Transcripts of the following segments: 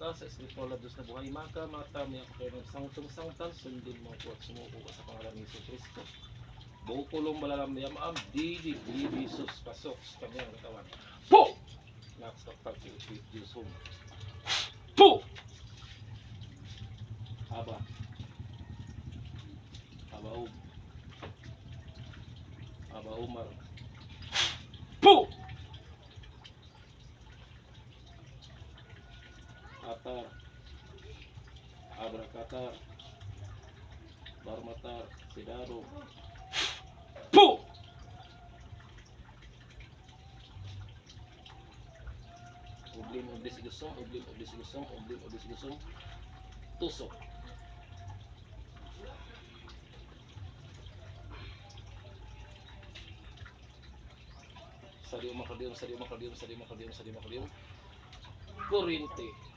ka sa espiritual na buhay maka mata mi ako kayo ng sangtong sangtan sundin mo ko at sumuko ka sa pangalan ni Yesus Kristo bukulong malalamyam am di di di Jesus pasok sa kanyang katawan po Diyos home po Aba um Aba Umar po Atar Abrakatar Barmatar Sidaro Po! Ublim ublis gusong, ublim ublis gusong, ublim ublis gusong. Tusok. Sariyo makadium, sariyo makadium, sariyo makadium, sariyo makadium. Kurinte.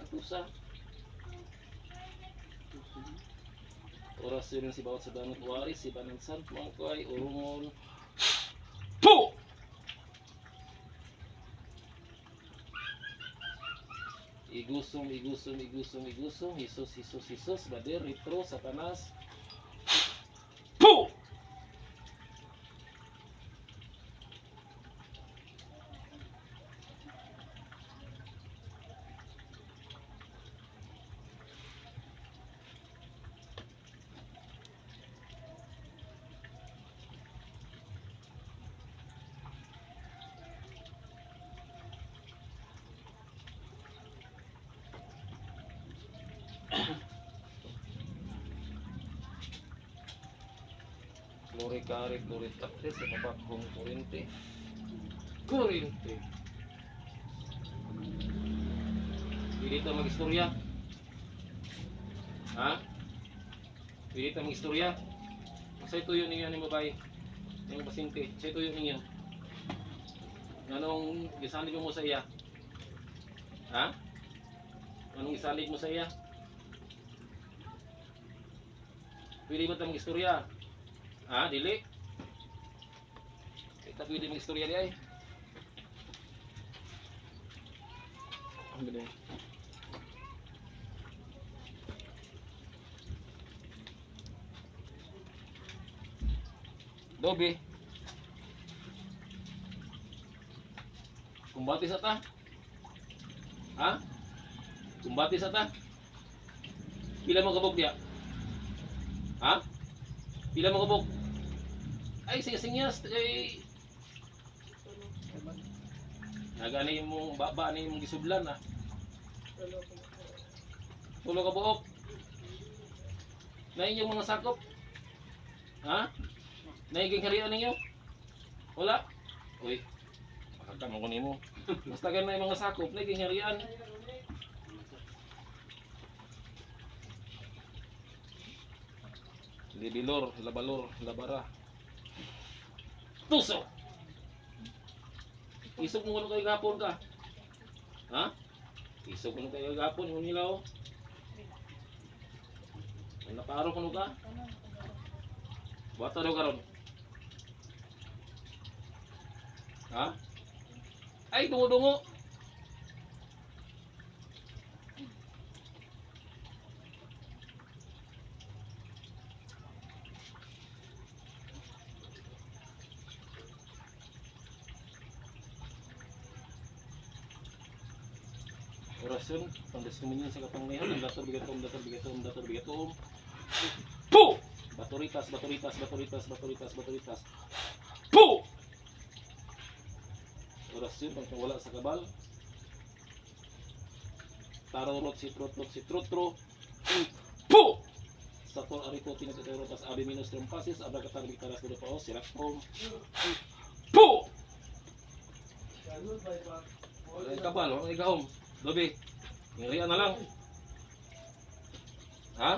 Atusa. Oras yun si bawat sa banat wari, si banang sant, Igusong, igusong, igusong, igusong, Hisos, Hisos, Hisos, Bader, Ritro, Satanas. Po! Floricari, Floritate, sa kapakong kurente. Kurente. Pili ka mag-istorya? Ha? Pili ka mag-istorya? Sa ito yun ninyo ni babae. Yung pasinti. Sa ito yun ninyo. Anong gisalig mo sa iya? Ha? Anong gisalig mo sa iya? Pili ba ito mag-istorya? Ah, dili. Kita pwede mag istorya di ay. Ang galing. Dobi. Kumbati sa ta. Ha? Kumbati sa ta. Pila mo kabog diya? Ha? Pila mo kabog? Ay, singas-singas. Ay, nagani mo baba ni mong gisublan na. Tulo ka buok. Na inyong mga sakop. Ha? Naiging harian ninyo? Wala? Uy, makakama ko nimo. Basta ganun mga sakop, naiging harian. Libilor, labalor, labara. Tuso! Isog mo kung kayo gapon ka. Ha? Isog mo kayo gapon, yung nilaw. Ang naparo ko ka. Bata daw karon. Ha? Ay, dungo-dungo. Orasyon, pandeskuminyo sa kapangyarihan, ang dator bigatom, dator bigatom, dator bigatom. Po! Baturitas, baturitas, baturitas, baturitas, baturitas. Po! Orasyon, pag wala sa kabal. Tarorot si trotrot si trotro. Po! Sa tol ariko tinatiterotas abi minus trompasis, abra katar bitaras kudo paos, sirakpom. Po! Ay, kabal, ay gahom. Dobi, ngirian na lang. Ha?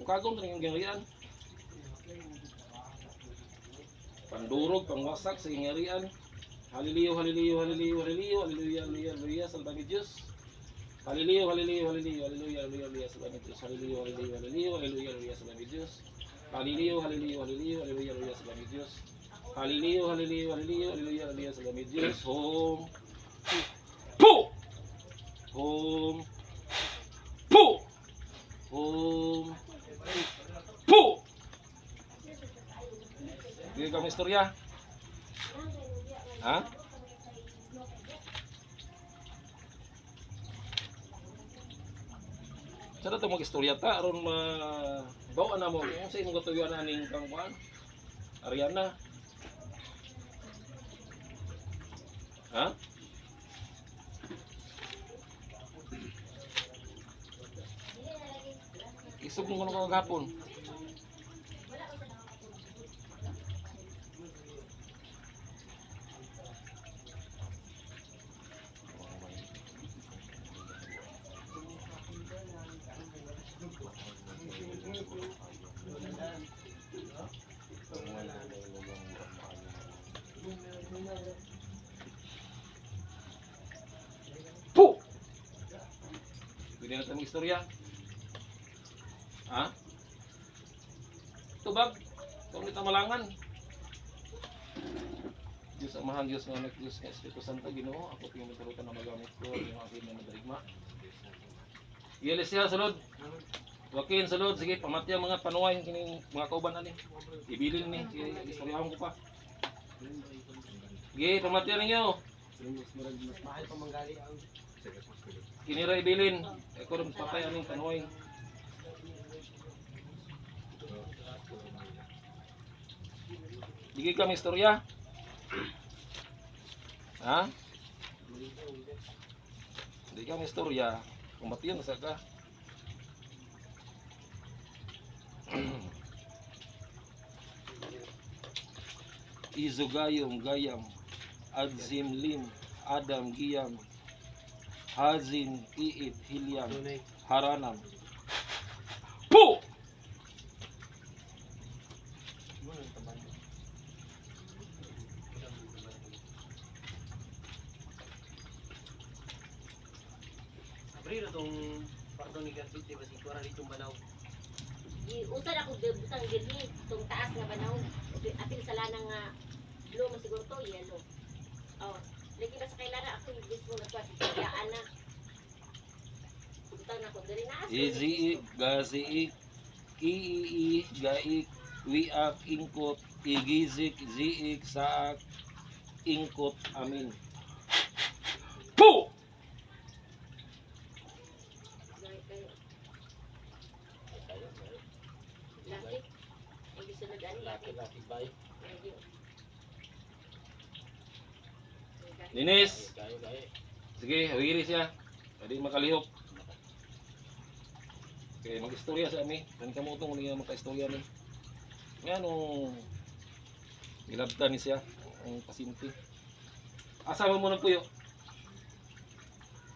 Mukagom ito yung ngirian. Pandurog, pangwasak sa ngirian. Haliliyo, haliliyo, haliliyo, haliliyo, haliliyo, haliliyo, haliliyo, salbagi Diyos. Haliliyo, haliliyo, haliliyo, haleluya, haleluya, haleluya sa langit Diyos. Haliliyo, haliliyo, haliliyo, haleluya, haleluya sa langit Diyos. Haliliyo, haliliyo, haliliyo, haleluya, haleluya sa langit Diyos. Haliliyo, haliliyo, haliliyo, haleluya, haleluya sa langit Diyos. Home. Home. Po! Home. Po! Hindi kami istorya. Ha? Sana to mag-istorya ta aron ma bawa na mo kung sa imong katuyuan aning kang kuan. Ariana. Ha? Isog mo ko kagapon. Po! Pwede natin mag istorya. Ha? Tubag. Kung kita malangan. Diyos amahan, Diyos nga anak, Diyos nga Espiritu Santo, Ginoo, ako tingin matulutan na magamit ko, yung akin na nadarigma. Yeles siya, sulod. Joaquin, sulod. Sige, pamatya mga panuway, kining mga kauban ani. Ibilin ni, sige, istoryahon ko pa. Sige, pamatya ninyo. Ang Kinira ibilin. Eko rin patay aning panuway. Sige kami istorya. Ha? Hindi kami istorya. Kumatiyan sa ka. Izugayom gayam Adzim lim Adam giyam Hazin iit hilyam haranam Po! Mo nang taban. Abril itong pardon ni Kuara dito banaw. Usad ako butang diri tong taas nga banaw. Apil sa lanang nga blue mo siguro to yellow. Oh, lagi ba sa kailara ako yung gusto na kwat kayaan na. Butang na ko diri na aso. Izi gazi Ii gaik wiak ingkot igizik ziik saak ingkot amin Po! Dahil kayo. Laki. Ang gusto na gani laki. laki bay. Lagi. Linis! Sige, hawiri siya. Pwede makalihok. Okay, mag-istorya sa amin. Kan kamo itong mga maka-istorya ni. Nga nung nilabta ni siya ang pasinti. Asa mo mo ng puyo?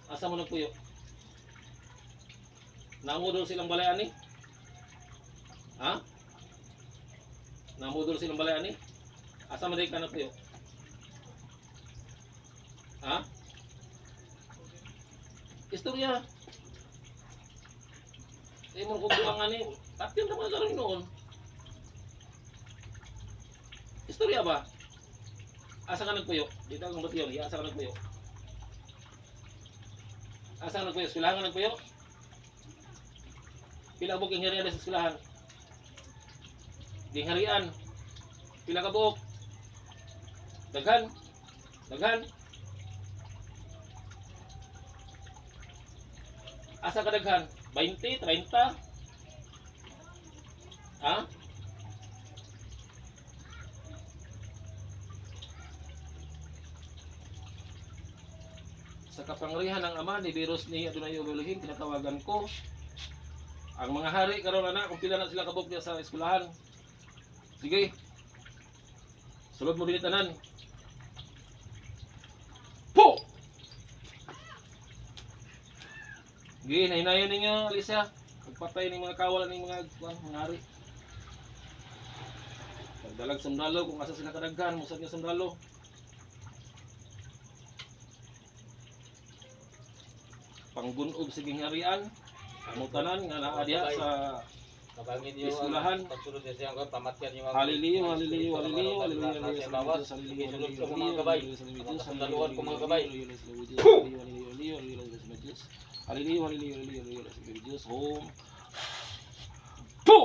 Asa mo ng puyo? Namudol silang balayani? Ha? Namudol silang balayani? Asa mo ka ng puyo? Ha? Istorya. Eh, mo kung buwang ani. Tapyan mga karoon noon. Istorya ba? Asa ka nagpuyo? Dito ang ba't yun? Asa ka nagpuyo? Asa ka nagpuyo? Eskwelahan ka nagpuyo? Pila buok harian sa eskwelahan? Ding harian. Pila ka buok? Daghan? Daghan? Asa ka daghan? 20, 30? Ha? Sa kapangyarihan ng Ama ni Virus ni Adonai Elohim, tinatawagan ko ang mga hari karon anak kung pila na sila kabog niya sa eskwelahan. Sige. Sulod mo din tanan. Po! Sige, nahinayon ninyo, Alisa. Pagpatay ng mga kawal ng mga kuwan, mga hari. Pagdalag sundalo, kung asa sila kadaghan, musad nga sundalo. panggunob sa gingharian. Amo tanan nga naa diha sa Kabangin Iskulahan. ang pagsunod niya siya ang pamatyan ang Hallelujah, hallelujah, hallelujah, hallelujah, Nasa hallelujah, bawas. hallelujah, Isunod hallelujah, ko mga hallelujah, gabay. hallelujah, hallelujah, Mga hallelujah, kasundaluhan ko mga hallelujah, gabay. hallelujah, hallelujah, hallelujah, hallelujah, hallelujah, hallelujah, Diyos. Hallelujah, hallelujah, hallelujah, hallelujah, hallelujah, Diyos. Home. Po!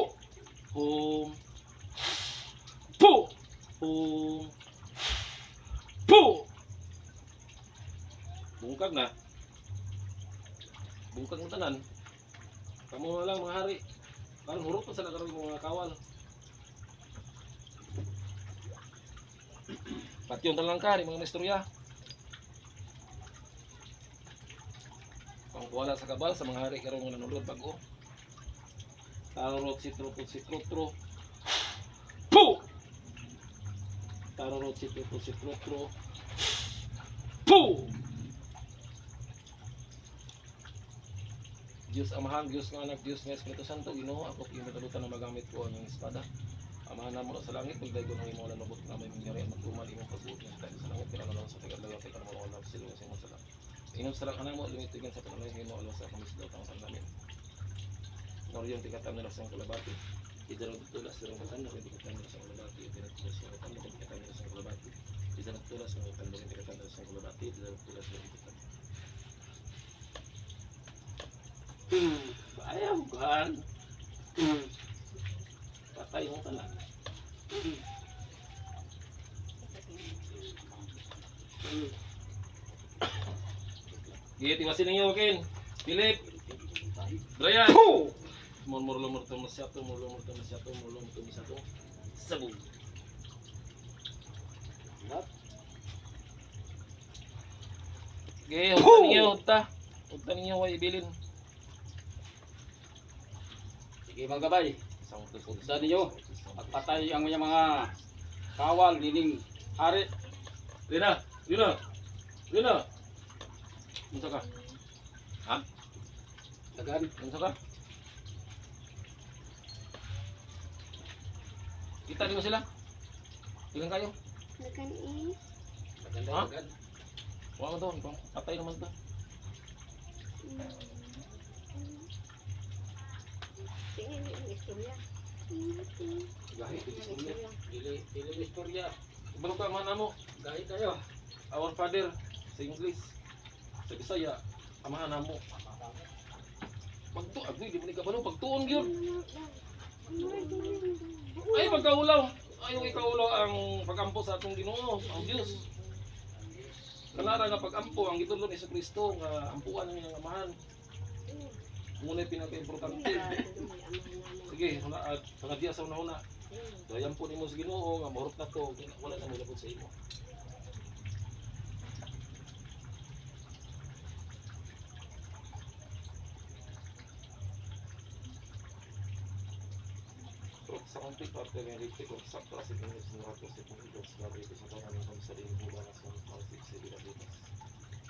Home. Po! Home. Po! Bungkag na. Bungkag mo tanan. Kamu na lang mga hari. Parang hurot pa sa nakaroon mga kawal. Patyon talang ka, mga istorya. Pangkuwala sa kabal sa mga hari karong nanulod bago. Tarorot si trupot si trutro. Po! Tarorot si trupot si trutro. Po! Diyos Amahan, Diyos nga anak, Diyos nga Espiritu Santo, Ginoo, ako pinatalutan na magamit ko ang espada. Amahan na mo na sa langit, pagday ko ng imo na nabot na may mangyari ang magtumal imong pagbuot ng sa langit, kailangan lang sa tagalaya, kay kanang mga wala sila sa imong Inom sa lang mo, lumitigan sa panalay, imo alam sa kamisdaw tang sa namin. Noryon tikatan nila sa kalabati. Idarang tulas sa katan na tikatan nila sa kalabati, idarang tulas sa katan na tikatan nila sa kalabati. Idarang tulas sa katan na tikatan nila sa kalabati, idarang tulas sa katan. Hmm, ayaw kan. Hmm. Patay mo ka na. Hmm. Giti masih ninyo Ken. Philip. Brian. Mur mur lumur tu masyato mur lumur tu masyato mur lumur tu masyato. Sabog. Ge, utang ninyo, uta. Utang ninyo way ibilin. Sige mga gabay. Sa ninyo. Pagpatay ang mga kawal nining hari. Rina, Rina. Rina. Unsa ka? Dagan. Unsa ka? Kita niyo sila? Ilan kayo? Nakan eh. Dagan Ha? dagan. Wala man to, patay naman to. Tingin niyo ang istorya. Gahi Ang istorya. Dili dili istorya. Ibalo ka man amo, Gahi kayo. our father sa English. Sa Bisaya, amahan namo. Pagtu, agni di man ikabalo pagtuon gyud. Ay pagkaulaw. Ayaw ikaulaw ang pagampo sa atong Ginoo, ang Dios. Kalara nga pagampo ang gitulon ni Kristo nga ampuan ang amahan. Muna pinaka-importante. Sige, huna at pangadya sa una-una. Dayan po nimo sa Ginoo nga mahurot na to, wala na mulabot sa imo. Konti parte ng rite ko sa klase ng sinura ko sa pagkakos na rite sa tangan ng pamsaling hula na sa pangsit sa Bilabitas.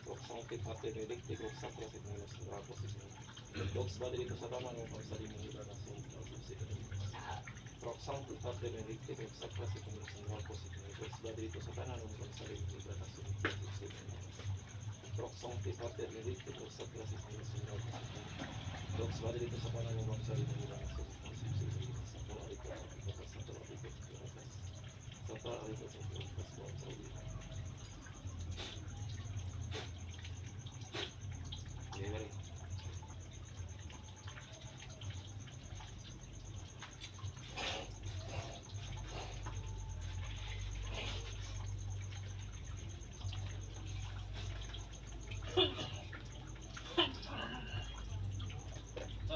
Trot sa konti parte ng rite ko sa klase ng sinura ko sa Dogs ba dito sa tangan ng pamsaling hula na sa pangsit sa Bilabitas. Trot sa konti parte ng rite ko sa klase ng sinura ko sa Dogs ba dito sa tangan ng pamsaling hula na sa pangsit sa Bilabitas. Trot sa konti parte ng rite ko sa klase ng sinura ko sa Dogs ba dito sa tangan ng pamsaling hula na sa pangsit sa Bilabitas. Sa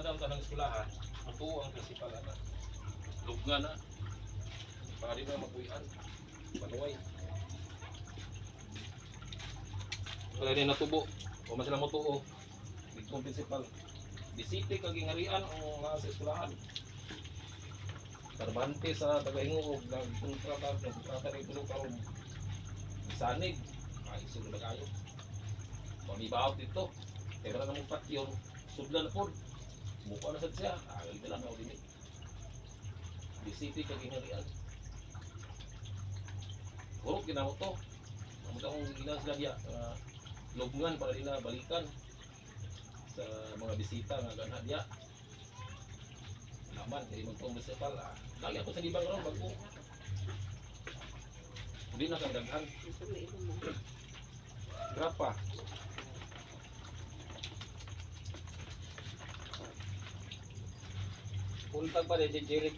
daw tanang eskwelahan, ang tuo ang prinsipal na. Lugna na para di na magbuyan panuway wala din natubo. O man sila mo tuo bigkong prinsipal bisite kag ingarian ang mga sa eskwelahan. Tarbante sa tagahingo og nagkontrata nagkontrata rin tulo karon sanig sulod na kayo pamibaw dito. Pero na mong patyon sudlan na po. Mukha na sad siya. Agal ka lang ako din bisite kag ingarian Hurok ginamo to. Ang mga akong ginang sila diya, uh, lubngan para nila balikan. sa mga bisita nga ganha diya. Naman kay magtuong municipal ah. Lagi ako sa libang ron bago. Hindi na kang daghan. Grapa. Puntag pa rin si Jerry.